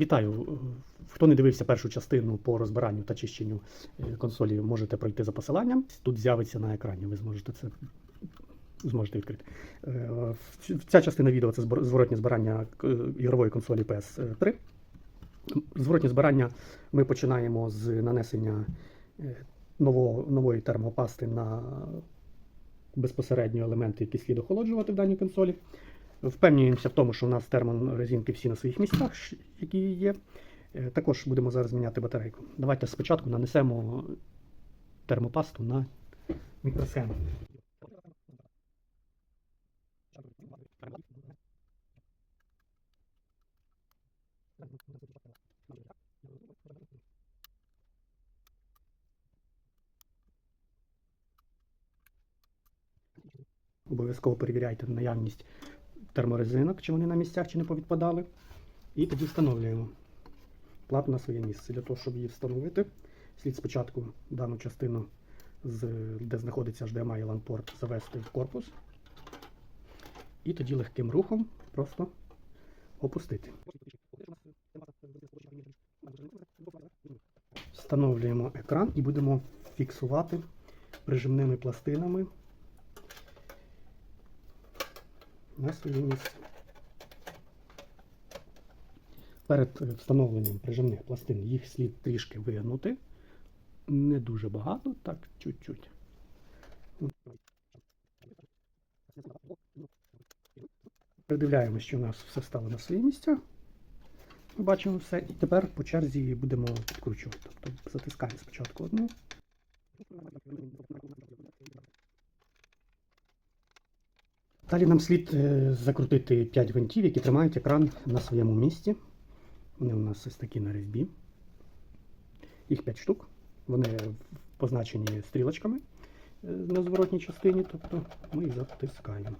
Вітаю! Хто не дивився першу частину по розбиранню та чищенню е, консолі, можете пройти за посиланням. Тут з'явиться на екрані, ви зможете це зможете відкрити. Е, Ця частина відео це зворотнє збирання е, ігрової консолі PS3. Зворотнє збирання ми починаємо з нанесення е, нового, нової термопасти на безпосередньо елементи, які слід охолоджувати в даній консолі. Впевнюємося в тому, що у нас терморезинки всі на своїх місцях, які є. Е, Також будемо зараз міняти батарейку. Давайте спочатку нанесемо термопасту на мікросхему. Обов'язково перевіряйте наявність терморезинок, чи вони на місцях, чи не повідпадали. І тоді встановлюємо плату на своє місце. Для того, щоб її встановити, слід спочатку дану частину, де знаходиться HDMI і LAN-порт, завести в корпус. І тоді легким рухом просто опустити. Встановлюємо екран і будемо фіксувати прижимними пластинами на своє. Перед е, встановленням прижимних пластин їх слід трішки вигнути. Не дуже багато, так чуть-чуть. Придивляємося, що у нас все стало на свої місця. Ми бачимо все. І тепер по черзі будемо підкручувати. Тобто затискаємо спочатку одну. Далі нам слід е, закрутити 5 гвинтів, які тримають екран на своєму місці. Вони у нас ось такі на різьбі. Їх 5 штук. Вони позначені стрілочками е, на зворотній частині, тобто ми їх затискаємо.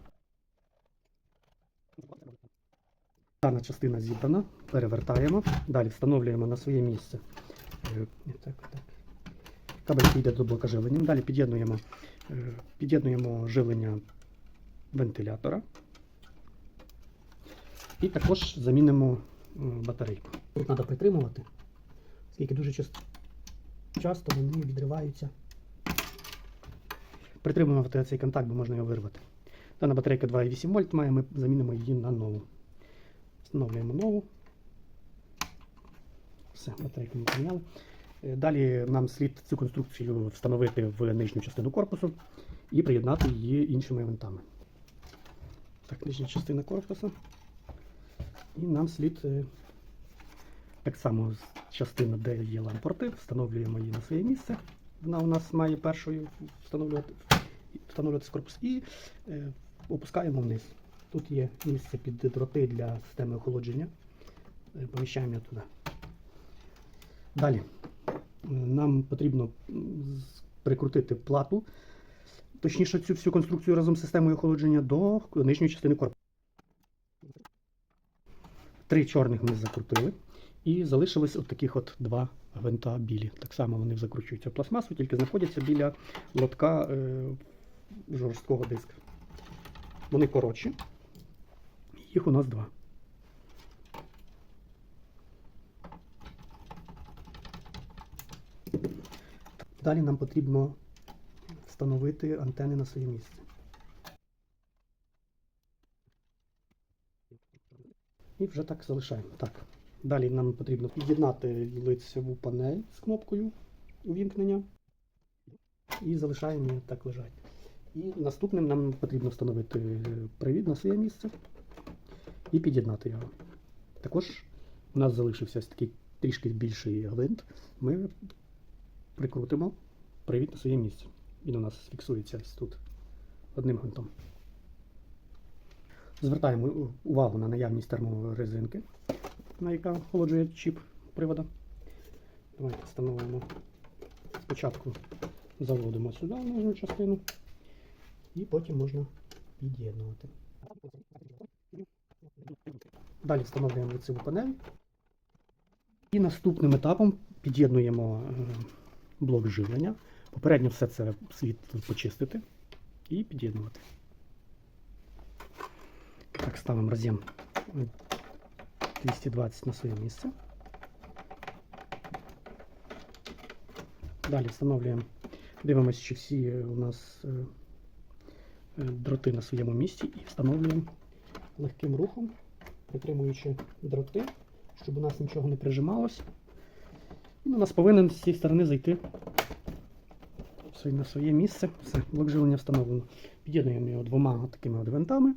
Дана частина зібрана, перевертаємо. Далі встановлюємо на своє місце. Е, Так, так. Кабель йде до блока живлення. Далі під'єднуємо, під'єднуємо живлення вентилятора. І також замінимо е, батарейку. Тут треба притримувати, оскільки дуже часто, вони відриваються. Притримувати цей контакт, бо можна його вирвати. Дана батарейка 2,8 вольт має, ми замінимо її на нову. Встановлюємо нову. Все, батарейку ми поміняли. Е, Далі нам слід цю конструкцію встановити в нижню частину корпусу і приєднати її іншими винтами. Так, нижня частина корпусу. І нам слід е, так само частина, де є лампорти, встановлюємо її на своє місце. Вона у нас має першою встановлювати, встановлюватися корпус і е, опускаємо вниз. Тут є місце під дроти для системи охолодження. Е, Поміщаємо туди. Далі е, нам потрібно прикрутити плату, точніше цю всю конструкцію разом з системою охолодження до нижньої частини корпусу. Три чорних ми закрутили. І залишилось от таких от два гвинта білі. Так само вони закручуються в пластмасу, тільки знаходяться біля лотка е, жорсткого диска. Вони коротші. Їх у нас два. Далі нам потрібно встановити антени на своє місце. І вже так залишаємо. Так. Далі нам потрібно під'єднати лицеву панель з кнопкою увімкнення. І залишаємо її так лежать. І наступним нам потрібно встановити привід на своє місце і під'єднати його. Також у нас залишився такий трішки більший гвинт. Ми прикрутимо привід на своє місце. Він у нас фіксується тут одним гвинтом. Звертаємо увагу на наявність терморезинки, на яка охолоджує чіп привода. Давайте встановимо спочатку заводимо сюди нижню частину і потім можна під'єднувати. Далі встановлюємо лицеву панель. І наступним етапом під'єднуємо е, блок живлення. Попередньо все це слід почистити і під'єднувати. Так, ставимо роз'єм 220 на своє місце. Далі встановлюємо, дивимося, чи всі у нас е, е, дроти на своєму місці і встановлюємо легким рухом, притримуючи дроти, щоб у нас нічого не прижималось. І у нас повинен з цієї сторони зайти на своє місце. Все, блок живлення встановлено. Під'єднуємо його двома такими от винтами.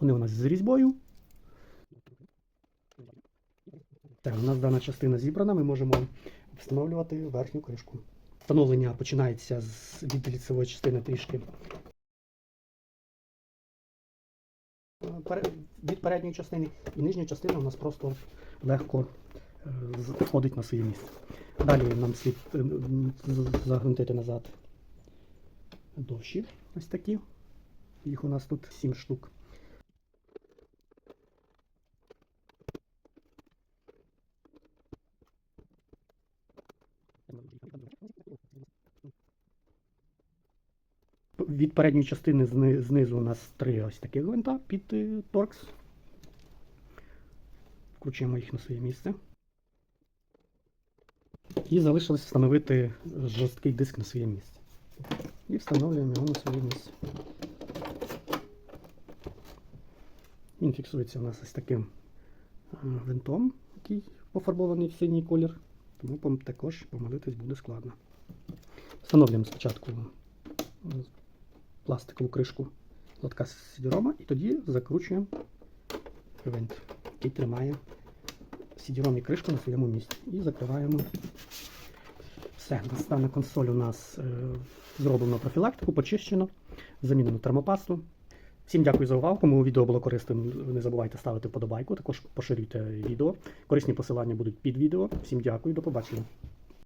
Вони у нас з різьбою. Так, у нас дана частина зібрана, ми можемо встановлювати верхню кришку. Встановлення починається з від ліцевої частини трішки від передньої частини, і нижня частина у нас просто легко входить на своє місце. Далі нам слід е, м, з- загнутити назад довші, ось такі. Їх у нас тут 7 штук. Від передньої частини знизу у нас три ось таких гвинта під е, торкс. Вкручуємо їх на своє місце. І залишилось встановити жорсткий диск на своє місце. І встановлюємо його на своє місце. Він фіксується у нас ось таким е, винтом, який пофарбований в синій колір, тому також помилитись буде складно. Встановлюємо спочатку пластикову кришку лотка сідірома і тоді закручуємо винт, який тримає сідіром і кришку на своєму місці. І закриваємо. Все, настане консоль у нас е, зроблено профілактику, почищено, замінено термопасту. Всім дякую за увагу. Кому відео було корисним, не забувайте ставити вподобайку, також поширюйте відео. Корисні посилання будуть під відео. Всім дякую, до побачення.